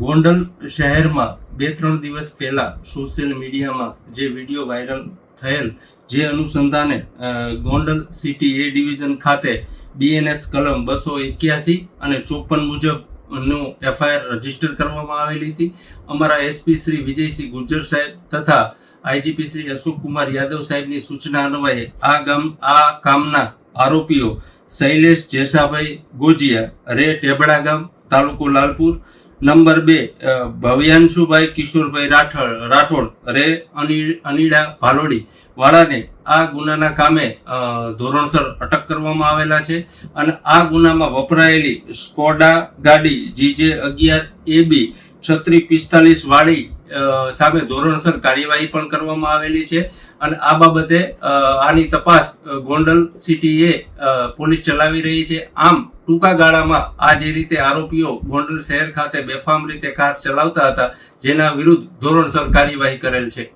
ગોંડલ શહેરમાં બે ત્રણ દિવસ પહેલા સોશિયલ મીડિયામાં જે વીડિયો વાયરલ થયેલ, જે અનુસંધાને ગોંડલ સિટી એ ડિવિઝન ખાતે બીએનએસ કલમ બસો એક્યાસી અને ચોપન મુજબ એફઆઈઆર રજિસ્ટર કરવામાં આવેલી હતી. અમારા એસપી શ્રી વિજયસિંહ ગુર્જર સાહેબ તથા આઈજીપી શ્રી અશોક કુમાર યાદવ સાહેબની સૂચના અન્વયે આ ગામ, આ કામના આરોપીઓ શૈલેષ જેસાભાઈ ગોજિયા, રે ટેબડા ગામ, તાલુકો લાલપુર નંબર બે ભવ્યાંશુભાઈ કિશોરભાઈ રાઠોડ રાઠોડ, રે અની- અનીડા ભાલોડી વાળાને આ ગુનાના કામે ધોરણસર અટક કરવામાં આવેલા છે અને આ ગુનામાં વપરાયેલી સ્કોડા ગાડી જીજે અગિયાર એ બી છત્રી પિસ્તાલીસ વાળી સામે ધોરણસર કાર્યવાહી પણ કરવામાં આવેલી છે. અને આ બાબતે આની તપાસ ગોંડલ સિટીએ પોલીસ ચલાવી રહી છે. આમ, ટૂંકા ગાળામાં આ જે રીતે આરોપીઓ ગોંડલ શહેર ખાતે બેફામ રીતે કાર ચલાવતા હતા, જેના વિરુદ્ધ ધોરણસર કાર્યવાહી કરેલ છે.